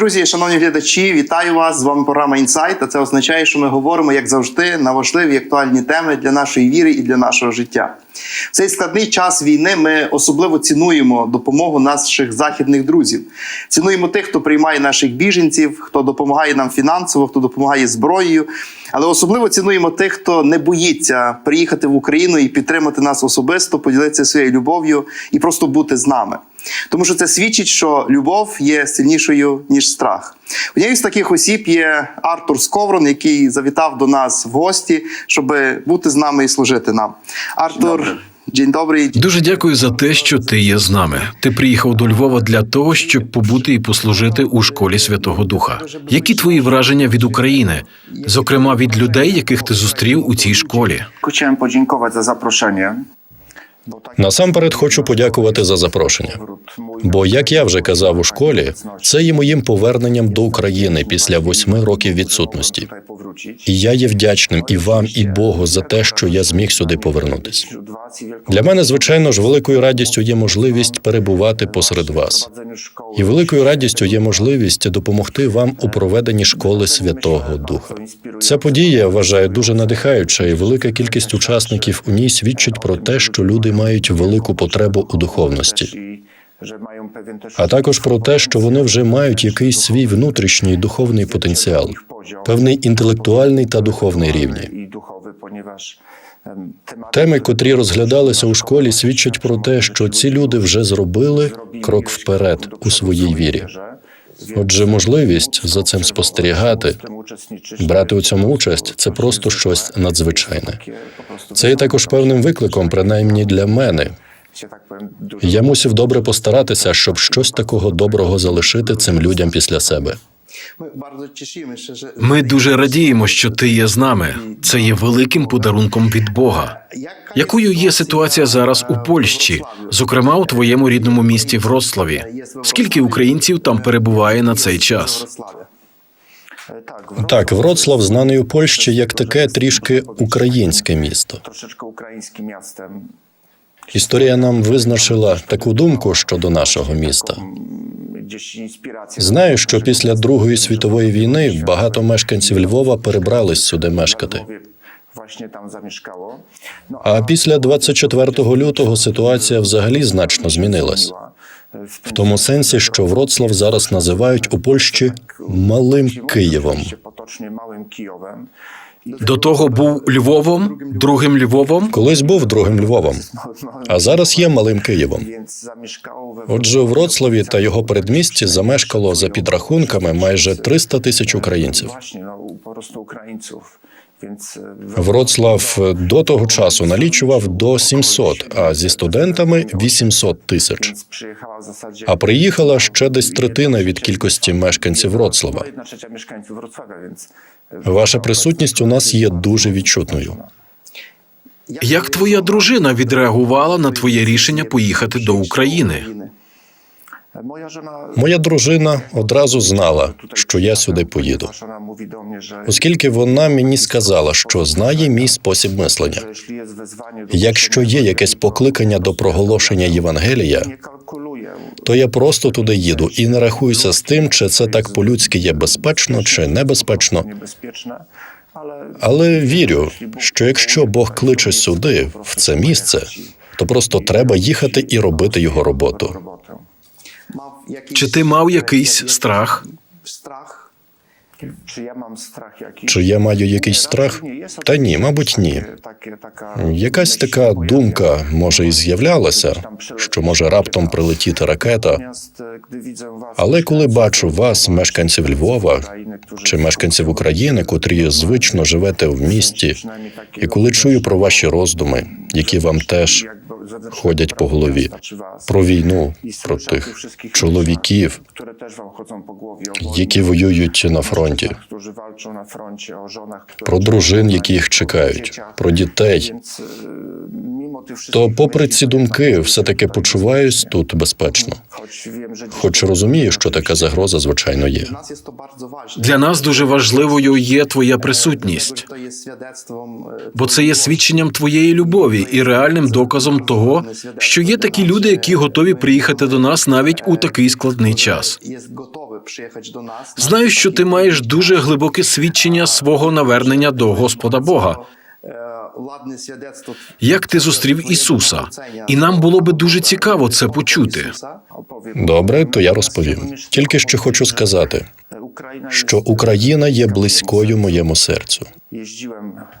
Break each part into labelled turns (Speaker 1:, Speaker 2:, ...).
Speaker 1: друзі, шановні глядачі, вітаю вас! З вами програма Інсайт. Це означає, що ми говоримо, як завжди, на важливі актуальні теми для нашої віри і для нашого життя. В цей складний час війни ми особливо цінуємо допомогу наших західних друзів. Цінуємо тих, хто приймає наших біженців, хто допомагає нам фінансово, хто допомагає зброєю. Але особливо цінуємо тих, хто не боїться приїхати в Україну і підтримати нас особисто, поділитися своєю любов'ю і просто бути з нами. Тому що це свідчить, що любов є сильнішою ніж страх. Однією з таких осіб є Артур Сковрон, який завітав до нас в гості, щоб бути з нами і служити нам. Артур, день добрий.
Speaker 2: Дуже дякую за те, що ти є з нами. Ти приїхав до Львова для того, щоб побути і послужити у школі Святого Духа. Які твої враження від України, зокрема від людей, яких ти зустрів у цій школі?
Speaker 3: Chciałem podziękować za zaproszenie.
Speaker 4: Насамперед хочу подякувати за запрошення. Бо, як я вже казав у школі, це є моїм поверненням до України після восьми років відсутності. І я є вдячним і вам, і Богу за те, що я зміг сюди повернутися. Для мене, звичайно ж, великою радістю є можливість перебувати посеред вас. І великою радістю є можливість допомогти вам у проведенні школи Святого Духа. Ця подія я вважаю дуже надихаюча, і велика кількість учасників у ній свідчить про те, що люди мають велику потребу у духовності. А також про те, що вони вже мають якийсь свій внутрішній духовний потенціал, певний інтелектуальний та духовний рівні. Теми, котрі розглядалися у школі, свідчать про те, що ці люди вже зробили крок вперед у своїй вірі. Отже, можливість за цим спостерігати, брати у цьому участь це просто щось надзвичайне. Це є також певним викликом, принаймні для мене. Я мусив добре постаратися, щоб щось такого доброго залишити цим людям після себе.
Speaker 1: Ми
Speaker 2: дуже радіємо, що ти є з нами. Це є великим подарунком від Бога. Якою є ситуація зараз у Польщі, зокрема у твоєму рідному місті Вроцлаві? Скільки українців там перебуває на цей час?
Speaker 4: Так, Вроцлав знаний у Польщі як таке трішки українське місто. Історія нам визначила таку думку щодо нашого міста. Знаю, що після Другої світової війни багато мешканців Львова перебрались сюди мешкати. А після 24 лютого ситуація взагалі значно змінилась. В тому сенсі, що Вроцлав зараз називають у Польщі малим Києвом.
Speaker 2: До того був Львовом, другим Львовом.
Speaker 4: Колись був другим Львовом, а зараз є малим Києвом. Отже, у Вроцлаві та його передмісті замешкало за підрахунками майже 300 тисяч українців. Вроцлав до того часу налічував до 700, а зі студентами 800 тисяч. А приїхала ще десь третина від кількості мешканців Вроцлава. Ваша присутність у нас є дуже відчутною.
Speaker 2: Як твоя дружина відреагувала на твоє рішення поїхати до України?
Speaker 4: Моя дружина одразу знала, що я сюди поїду, оскільки вона мені сказала, що знає мій спосіб мислення. Якщо є якесь покликання до проголошення Євангелія, то я просто туди їду і не рахуюся з тим, чи це так по-людськи є безпечно чи небезпечно. Але вірю, що якщо Бог кличе сюди, в це місце, то просто треба їхати і робити його роботу.
Speaker 2: Чи ти мав якийсь страх?
Speaker 1: Страх?
Speaker 3: Czy ja mam strach?
Speaker 4: Чи я маю якийсь страх? Та ні, мабуть, ні.
Speaker 3: Takie, taka
Speaker 4: Якась така думка, може, і з'являлася, що може раптом прилетіти ракета.
Speaker 3: Was,
Speaker 4: Але коли бачу вас, мешканців Львова чи мешканців України, котрі звично живете в місті, і коли чую про ваші роздуми, які вам теж ходять по голові, про війну, про тих чоловіків, які воюють на фронті,
Speaker 3: którzy walczą na froncie, o żonach, które
Speaker 4: про дружин, які їх чекають, про дітей.
Speaker 3: Tych
Speaker 4: То, попри ці думки, все таки почуваюсь тут безпечно, хоч розумію, що така загроза звичайно є.
Speaker 1: Для нас
Speaker 2: дуже важливою є твоя присутність,
Speaker 1: To jest świadectwem, e,
Speaker 2: бо це є свідченням твоєї любові і реальним доказом того, що є такі люди, які готові приїхати до нас навіть у такий складний час. Знаю, що ти маєш дуже глибоке свідчення свого навернення до Господа Бога. Як ти зустрів Ісуса? І нам було би дуже цікаво це почути.
Speaker 4: Добре, то я розповім. Тільки що хочу сказати, що Україна є близькою моєму серцю.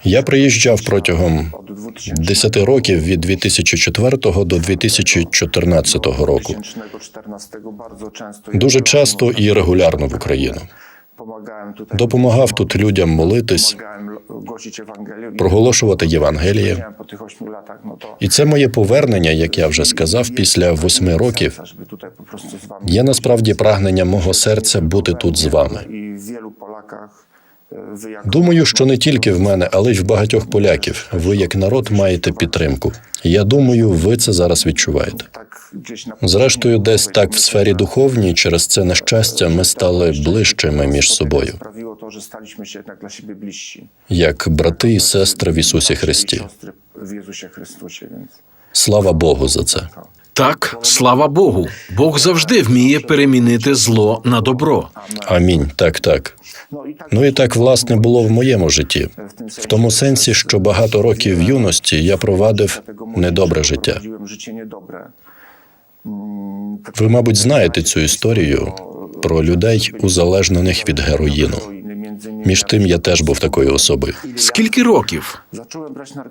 Speaker 4: Я приїжджав протягом
Speaker 3: od 2000
Speaker 4: 10 років від 2004 до 2014 року.
Speaker 3: 2014 bardzo
Speaker 4: Дуже часто і регулярно в Україну. Допомагав тут людям молитись, проголошувати Євангеліє.
Speaker 3: To
Speaker 4: І це моє повернення, як я вже сказав, після восьми років.
Speaker 3: wami
Speaker 4: Є насправді прагнення мого серця бути тут з вами. Думаю, що не тільки в мене, але й в багатьох поляків. Ви як народ маєте підтримку. Я думаю, ви це зараз відчуваєте. Зрештою, десь так в сфері духовній, через це нещастя, ми стали ближчими між собою, як брати і сестри в Ісусі Христі. Слава Богу за це.
Speaker 2: Так, слава Богу. Бог завжди вміє перемінити зло на добро.
Speaker 4: Амінь. Так, так. Ну і так власне було в моєму житті, в тому сенсі, що багато років юності я провадив недобре життя. Ви, мабуть, знаєте цю історію про людей, узалежнених від героїну. Між тим, я теж був такою особою.
Speaker 2: Скільки років?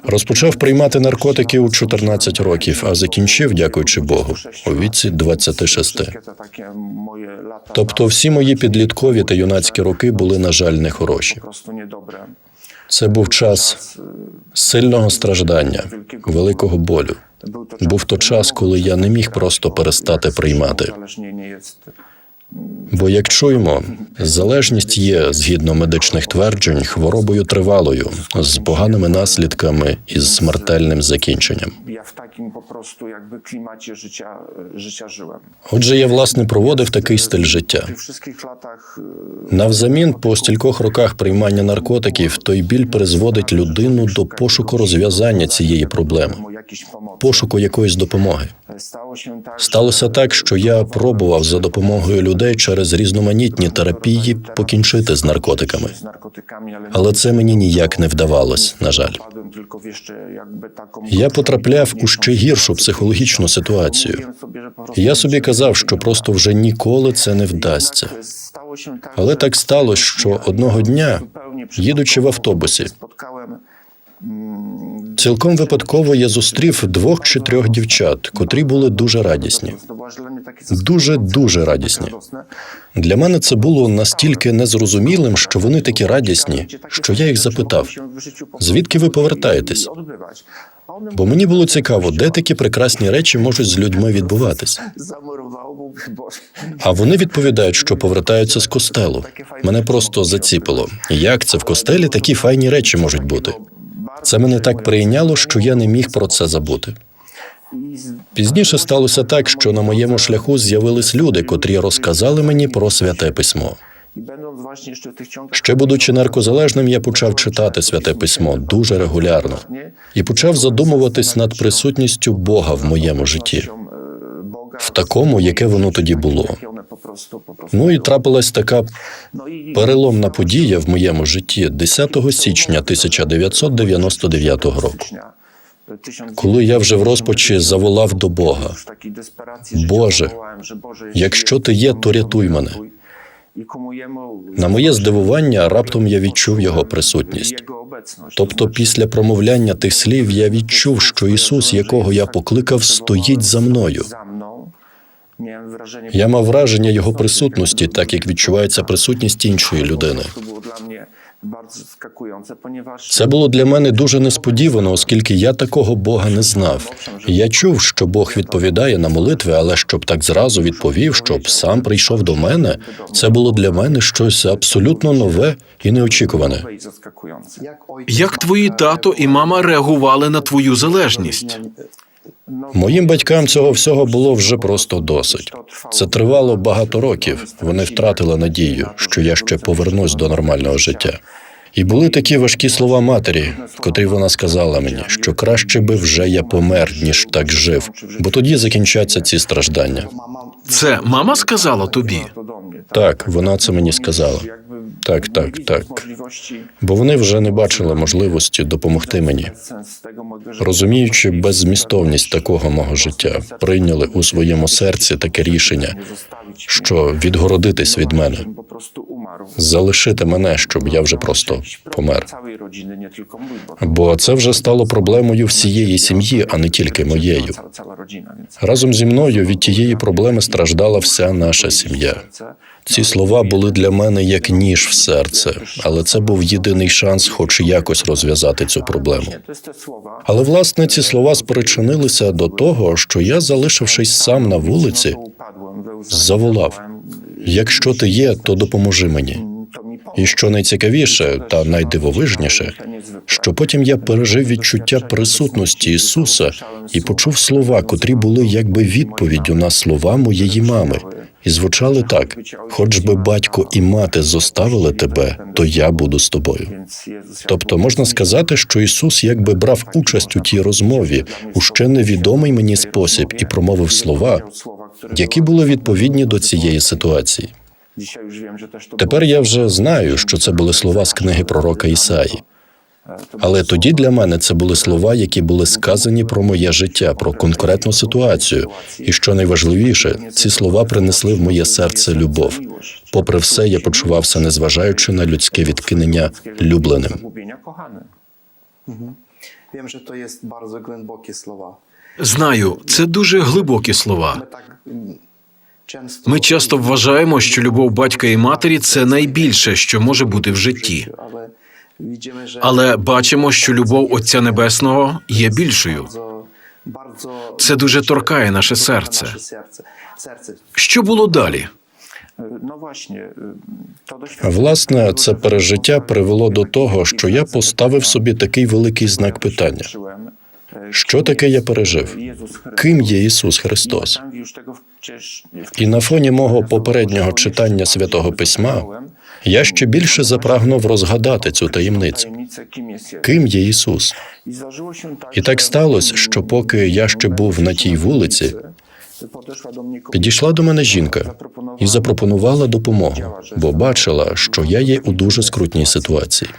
Speaker 4: Розпочав приймати наркотики у 14 років, а закінчив, дякуючи Богу, у віці 26.
Speaker 3: Wszystkie te takie moje
Speaker 4: Тобто всі мої підліткові та юнацькі роки були, на жаль, нехороші. Це був час сильного страждання, великого болю. Був то час, коли я не міг просто перестати приймати. Бо, як чуємо, залежність є, згідно медичних тверджень, хворобою тривалою, з поганими наслідками і з смертельним закінченням.
Speaker 3: ja w takim po prostu jakby klimacie życia, życia.
Speaker 4: Отже, я власне проводив такий стиль життя.
Speaker 3: Wszystkich
Speaker 4: Навзамін, по стількох роках приймання наркотиків, той біль призводить людину до пошуку розв'язання цієї проблеми. Пошуку якоїсь допомоги. Сталося так, що я пробував за допомогою людей через різноманітні терапії покінчити з наркотиками. Але це мені ніяк не вдавалось, на жаль. Я потрапляв у ще гіршу психологічну ситуацію. Я собі казав, що просто вже ніколи це не вдасться. Але так сталося, що одного дня, їдучи в автобусі, цілком випадково я зустрів двох чи трьох дівчат, котрі були дуже радісні. Дуже дуже радісні. Для мене це було настільки незрозумілим, що вони такі радісні, що я їх запитав, звідки ви повертаєтесь? Бо мені було цікаво, де такі прекрасні речі можуть з людьми відбуватись. А вони відповідають, що повертаються з костелу. Мене просто заціпило. Як це в костелі такі файні речі можуть бути? Це мене так прийняло, що я не міг про це забути. Пізніше сталося так, що на моєму шляху з'явились люди, котрі розказали мені про святе письмо. Ще будучи наркозалежним, я почав читати святе письмо дуже регулярно і почав задумуватись над присутністю Бога в моєму житті, в такому, яке воно тоді було. Ну і трапилась така переломна подія в моєму житті 10 січня 1999 року,
Speaker 3: stycznia 1900
Speaker 4: коли я вже в розпачі заволав до Бога. Боже, якщо ти є, то рятуй мене. На моє здивування, раптом я відчув його присутність. Тобто, після промовляння тих слів я відчув, що Ісус, якого я покликав, стоїть за мною.
Speaker 3: За мною. Miałem wrażenie,
Speaker 4: Я мав враження його присутності, так як відчувається присутність іншої людини. Це було для мене дуже несподівано, оскільки я такого Бога не знав. Я чув, що Бог відповідає на молитви, але щоб так зразу відповів, щоб сам прийшов до мене, це було для мене щось абсолютно нове і неочікуване.
Speaker 2: Як твої тато і мама реагували на твою залежність?
Speaker 4: Моїм батькам цього всього було вже просто досить. Це тривало багато років. Вони втратили надію, що я ще повернусь до нормального життя. І були такі важкі слова матері, котрі вона сказала мені, що краще би вже я помер, ніж так жив, бо тоді закінчаться ці страждання.
Speaker 2: Це мама сказала тобі?
Speaker 4: Так, вона це мені сказала. Так, так, так. Бо вони вже не бачили можливості допомогти мені. Розуміючи беззмістовність такого мого життя, прийняли у своєму серці таке рішення, що відгородитись від мене, залишити мене, щоб я вже просто помер. Бо це вже стало проблемою всієї сім'ї, а не тільки моєю. Разом зі мною від тієї проблеми страждала вся наша сім'я. Ці слова були для мене як ніж в серце, але це був єдиний шанс, хоч якось розв'язати цю проблему. Але власне ці слова спричинилися до того, що я, залишившись сам на вулиці, заволав: якщо ти є, то допоможи мені. І що найцікавіше та найдивовижніше, що потім я пережив відчуття присутності Ісуса і почув слова, котрі були якби відповіддю на слова моєї мами, і звучали так: хоч би батько і мати зоставили тебе, то я буду з тобою. Тобто можна сказати, що Ісус якби брав участь у тій розмові у ще невідомий мені спосіб і промовив слова, які були відповідні до цієї ситуації. Тепер я вже знаю, що це були слова з книги пророка Ісаї. Але тоді для мене це були слова, які були сказані про моє життя, про конкретну ситуацію. І що найважливіше, ці слова принесли в моє серце любов. Попри все, я почувався, незважаючи на людське відкинення, любленим.
Speaker 1: Wiem, że to jest bardzo głębokie słowa.
Speaker 2: Знаю, це дуже глибокі слова.
Speaker 1: Ми часто
Speaker 2: вважаємо, що любов батька і матері це найбільше, що може бути в житті.
Speaker 1: але
Speaker 2: бачимо, що любов Отця Небесного є більшою. Це дуже торкає наше. Серце. Що було далі?
Speaker 4: Власне, це пережиття привело до того, що я поставив собі такий великий знак питання: що таке я пережив? Ким є Ісус Христос? І на фоні мого попереднього читання святого письма я ще більше запрагнув розгадати цю таємницю. Ким є Ісус?
Speaker 3: І так сталося, що поки я ще був на тій вулиці,
Speaker 4: Підійшла до мене жінка і запропонувала допомогу, бо бачила, що я є у дуже скрутній ситуації.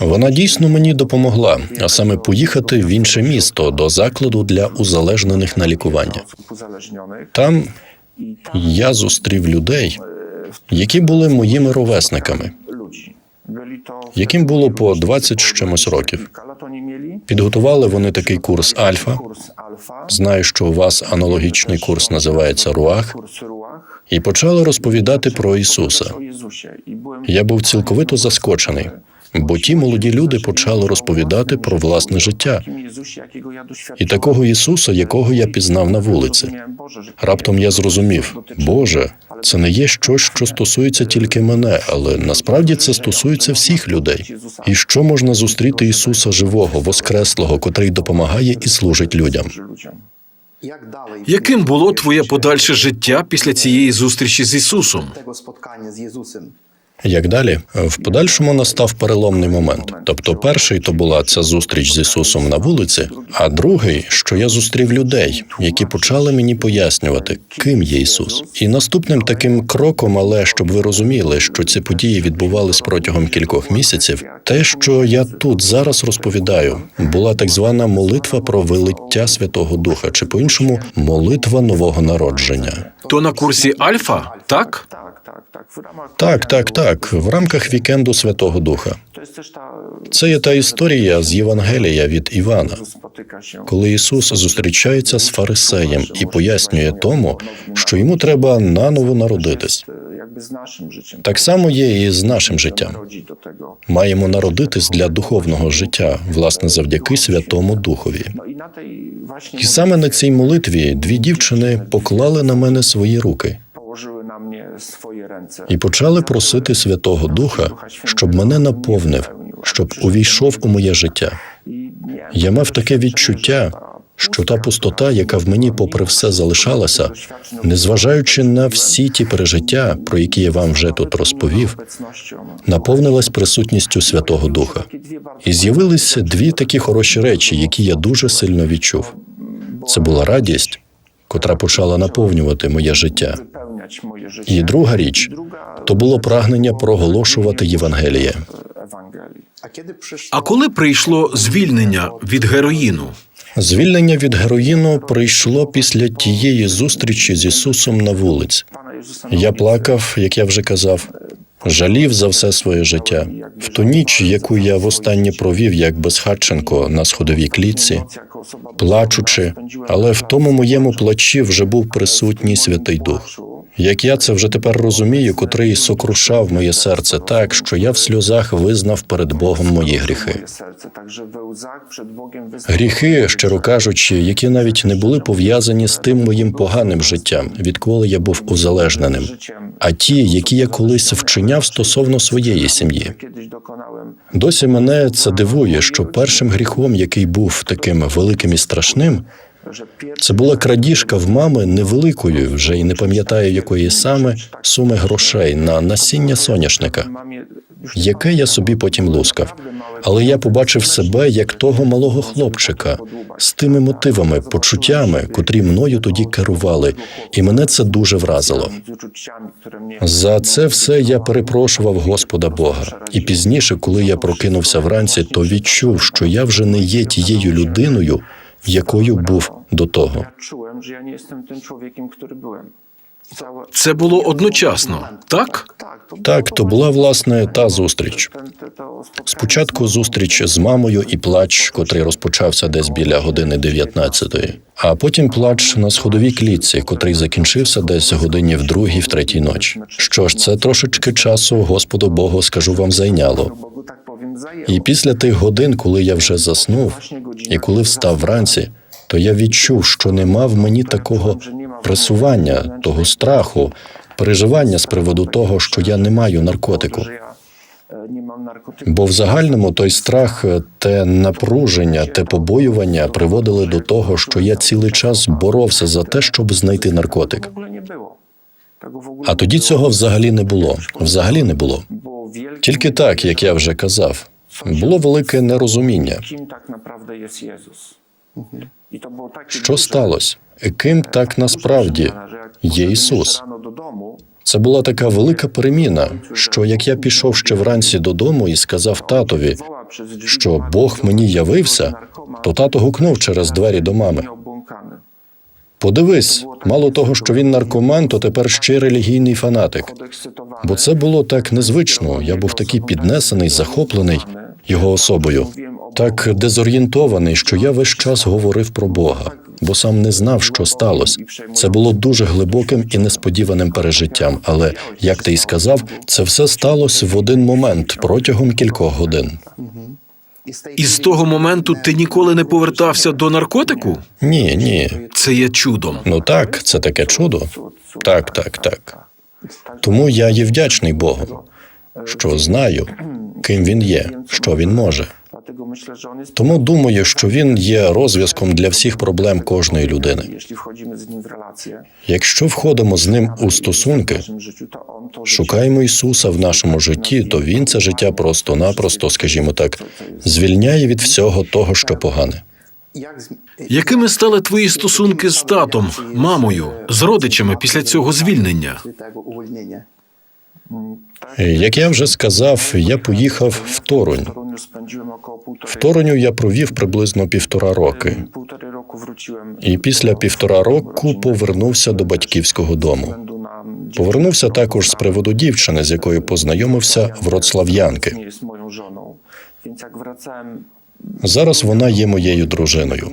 Speaker 4: Вона дійсно мені допомогла, а саме поїхати в інше місто до закладу для узалежнених на лікування. Там я зустрів людей, які були моїми ровесниками,
Speaker 3: яким було по 20 з чимось років.
Speaker 4: Підготували вони такий курс Альфа. Знаю, що у вас аналогічний курс називається Руах, і почали розповідати про Ісуса. Я був цілковито заскочений, бо ті молоді люди почали розповідати про власне життя і такого Ісуса, якого я пізнав на вулиці. Раптом я зрозумів, Боже, це не є щось, що стосується тільки мене, але насправді це стосується всіх людей. І що можна зустріти Ісуса живого, воскреслого, котрий допомагає і служить людям?
Speaker 2: Яким було твоє подальше життя після цієї зустрічі з Ісусом?
Speaker 4: Як далі? В подальшому настав переломний момент. Тобто, перший то була ця зустріч з Ісусом на вулиці, а другий, що я зустрів людей, які почали мені пояснювати, ким є Ісус. І наступним таким кроком, але щоб ви розуміли, що ці події відбувались протягом кількох місяців, те, що я тут зараз розповідаю, була так звана молитва про вилиття Святого Духа, чи по-іншому молитва нового народження.
Speaker 2: То на курсі Альфа, так?
Speaker 4: Так, так, так, в рамках вікенду Святого Духа. Це є та історія з Євангелія від Івана, коли Ісус зустрічається з фарисеєм і пояснює тому, що йому треба наново народитись. Так само є і з нашим життям. Маємо народитись для духовного життя, власне, завдяки Святому Духові. І саме на цій молитві дві дівчини поклали на мене свої руки і почали просити Святого Духа, щоб мене наповнив, щоб увійшов у моє життя. Я мав таке відчуття, що та пустота, яка в мені, попри все, залишалася, незважаючи на всі ті пережиття, про які я вам вже тут розповів, наповнилась присутністю Святого Духа. І з'явилися дві такі хороші речі, які я дуже сильно відчув. Це була радість, котра почала наповнювати моє життя. І друга річ то було прагнення проголошувати Євангеліє.
Speaker 1: А коли прийшло
Speaker 2: звільнення від героїну?
Speaker 4: Звільнення від героїну прийшло після тієї зустрічі з Ісусом на вулиці. Я плакав, як я вже казав, жалів за все своє життя. В ту ніч, яку я востаннє провів як безхатченко на сходовій клітці, плачучи, але в тому моєму плачі вже був присутній Святий Дух. Як я це вже тепер розумію, котрий сокрушав моє серце так, що я в сльозах визнав перед Богом мої гріхи. Гріхи, щиро кажучи, які навіть не були пов'язані з тим моїм поганим життям, відколи я був узалежненим, а ті, які я колись вчиняв стосовно своєї сім'ї. Досі мене це дивує, що першим гріхом, який був таким великим і страшним, це була крадіжка в мами невеликої, вже й не пам'ятаю якої саме суми грошей на насіння соняшника, яке я собі потім лускав. Але я побачив себе як того малого хлопчика з тими мотивами, почуттями, котрі мною тоді керували, і мене це дуже вразило. За це все я перепрошував Господа Бога. І пізніше, коли я прокинувся вранці, то відчув, що я вже не є тією людиною, якою був до того.
Speaker 2: Це було одночасно, так?
Speaker 5: Tak,
Speaker 4: Так, то була власне та зустріч. Спочатку зустріч з мамою і плач, котрий розпочався десь біля години 19-ї, а потім плач на сходовій клітці, котрий закінчився десь годині в другій, в третій ночі. Що ж, це трошечки часу Господу Богу, скажу вам, зайняло. І після тих годин, коли я вже заснув, і коли встав вранці, то я відчув, що нема в мені такого пресування, того страху, переживання з приводу того, що я не маю наркотику. Бо в загальному той страх, те напруження, те побоювання приводили до того, що я цілий час боровся за те, щоб знайти наркотик. А тоді цього взагалі не було. Взагалі не було. Тільки так, як я вже казав, було велике нерозуміння. Що сталося? Ким так насправді є Ісус? Це була така велика переміна, що як я пішов ще вранці додому і сказав татові, що Бог мені явився, то тато гукнув через двері до мами. Подивись, мало того, що він наркоман, то тепер ще релігійний фанатик. Бо це було так незвично. Я був такий піднесений, захоплений його особою, так дезорієнтований, що я весь час говорив про Бога, бо сам не знав, що сталося. Це було дуже глибоким і несподіваним пережиттям. Але як ти й сказав, це все сталося в один момент протягом кількох годин.
Speaker 2: І з того моменту ти ніколи не повертався до наркотику?
Speaker 4: Ні, ні.
Speaker 2: Це є чудом.
Speaker 4: Ну так, це таке чудо. Так, так, так. Тому я є вдячний Богу, що знаю, ким він є, що він може. Тому думаю, що він є розв'язком для всіх проблем кожної людини. Якщо входимо з ним у стосунки, шукаємо Ісуса в нашому житті, то він це життя просто-напросто, скажімо так, звільняє від всього того, що погане.
Speaker 2: Якими стали твої стосунки з татом, мамою, з родичами після цього звільнення?
Speaker 4: Як я вже сказав, я поїхав в Торунь. В Тороню я провів приблизно півтора роки. І після півтора року повернувся до батьківського дому. Повернувся також з приводу дівчини, з якою познайомився вроцлав'янки.
Speaker 5: nie
Speaker 4: Зараз вона є моєю дружиною.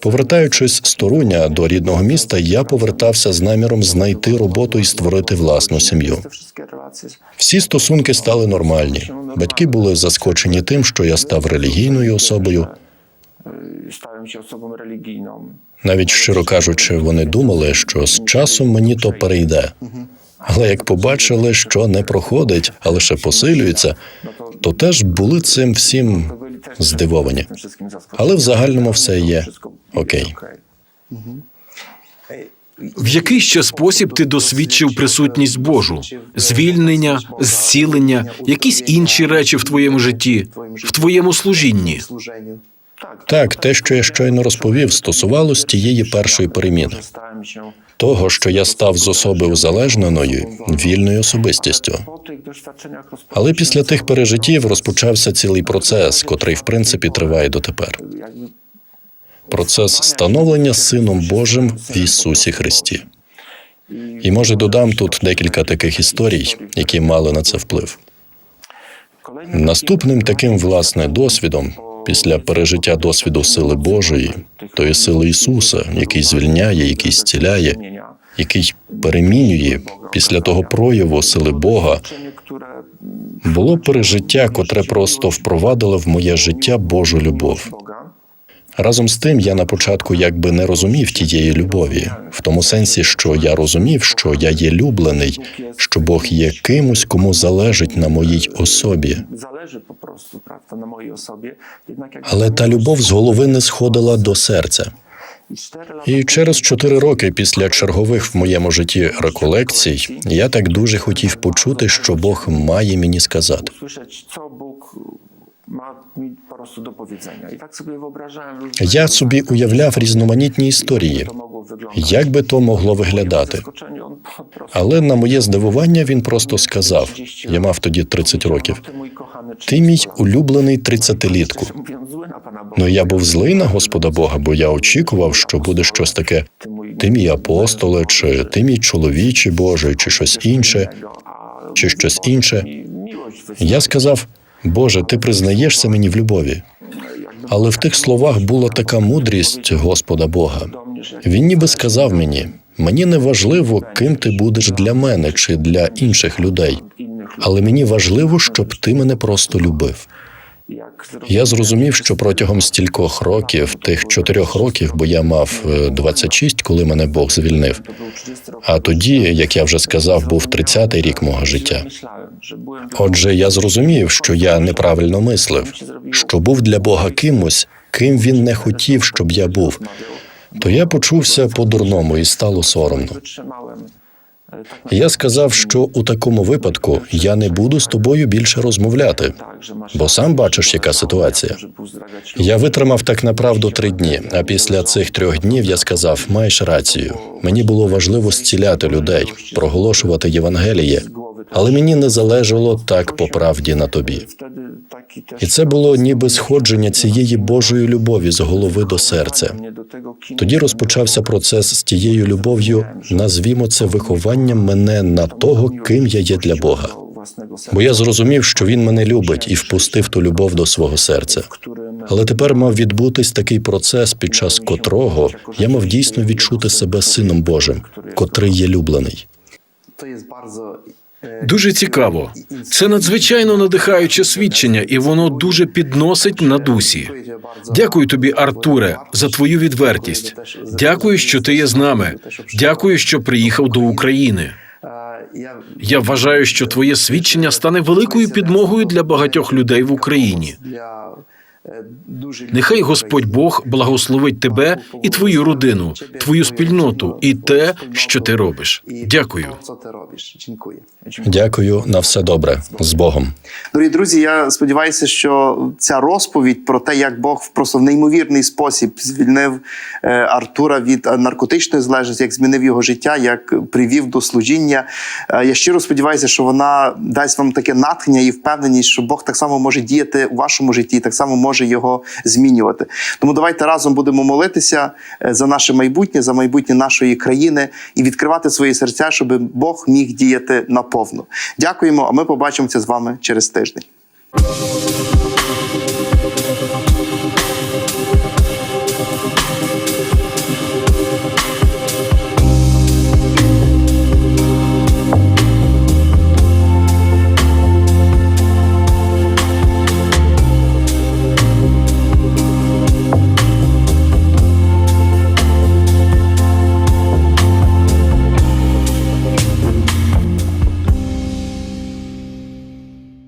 Speaker 4: Повертаючись з Торуня до рідного міста, я повертався з наміром знайти роботу і створити власну сім'ю. Всі стосунки стали нормальні. Батьки були заскочені тим, що я став релігійною особою. Навіть щиро кажучи, вони думали, що з часом мені то перейде. Але як побачили, що не проходить, а лише посилюється, то теж були цим всім здивовані. Але в загальному все є окей.
Speaker 2: В який ще спосіб ти досвідчив присутність Божу? Звільнення, зцілення, якісь інші речі в твоєму житті, в твоєму служінні?
Speaker 4: Так, те, що я щойно розповів, стосувалось тієї першої переміни, того, що я став з особи узалежненою вільною особистістю. Але після тих пережиттів розпочався цілий процес, котрий в принципі триває дотепер. Процес становлення Сином Божим в Ісусі Христі. І може додам тут декілька таких історій, які мали на це вплив. Наступним таким власне досвідом, після пережиття досвіду сили Божої, тої сили Ісуса, який звільняє, який зціляє, який перемінює після того прояву сили Бога, було пережиття, котре просто впровадило в моє життя Божу любов. Разом з тим, я на початку якби не розумів тієї любові, в тому сенсі, що я розумів, що я є люблений, що Бог є кимось, кому залежить на моїй особі. Але та любов з голови не сходила до серця. І через чотири роки після чергових в моєму житті реколекцій я так дуже хотів почути, що Бог має мені сказати. Я собі уявляв різноманітні історії, як би то могло виглядати. Але на моє здивування він просто сказав: я мав тоді 30 років. Ти мій улюблений тридцятилітку. Ну я був злий на Господа Бога, бо я очікував, що буде щось таке: ти мій апостоле, чи ти мій чоловічий Божий, чи щось інше. чи щось інше. Я сказав: Боже, ти признаєшся мені в любові. Але в тих словах була така мудрість Господа Бога. Він ніби сказав мені: мені не важливо, ким ти будеш для мене чи для інших людей, але мені важливо, щоб ти мене просто любив. Я зрозумів, що протягом стількох років, тих чотирьох років, бо я мав е, 26, коли мене Бог звільнив.
Speaker 5: to był 30 rok.
Speaker 4: А тоді, як я вже сказав, був 30-й рік мого життя. Отже, я зрозумів, що я неправильно мислив, що був для Бога кимось, ким він не хотів, щоб я був. То я почувся по-дурному і стало соромно. Я сказав, що у такому випадку я не буду з тобою більше розмовляти. Бо сам бачиш, яка ситуація. Я витримав так направду три дні. А після цих трьох днів я сказав: маєш рацію. Мені було важливо зціляти людей, проголошувати Євангеліє, але мені не залежало так по правді на тобі. І це було ніби сходження цієї Божої любові з голови до серця. Тоді розпочався процес з тією любов'ю, назвімо це вихованням мене на того, ким я є для Бога. Бо я зрозумів, що він мене любить і впустив ту любов до свого серця. Але тепер мав відбутись такий процес, під час котрого я мав дійсно відчути себе сином Божим, котрий є люблений.
Speaker 2: Дуже цікаво. Це надзвичайно надихаюче свідчення, і воно дуже підносить на дусі. Дякую тобі, Артуре, за твою відвертість. Дякую, що ти є з нами. Дякую, що приїхав до України.
Speaker 1: Я
Speaker 2: вважаю, що твоє свідчення стане великою підмогою для багатьох людей в Україні. Нехай Господь Бог благословить тебе і твою родину, твою спільноту і те, що ти робиш. Дякую.
Speaker 1: то, ти робиш. Дякую.
Speaker 4: Дякую на все добре з Богом.
Speaker 1: Дорогі друзі, я сподіваюся, що ця розповідь про те, як Бог просто в неймовірний спосіб звільнив е, Артура від е, наркотичної залежності, як змінив його життя, як привів до служіння. Е, Я щиро сподіваюся, що вона дасть вам таке натхнення і впевненість, що Бог так само може діяти у вашому житті, так само може його змінювати. Тому давайте разом будемо молитися е, за наше майбутнє, за майбутнє нашої країни і відкривати свої серця, щоб Бог міг діяти наповну. Дякуємо, а ми побачимося з вами через тиждень.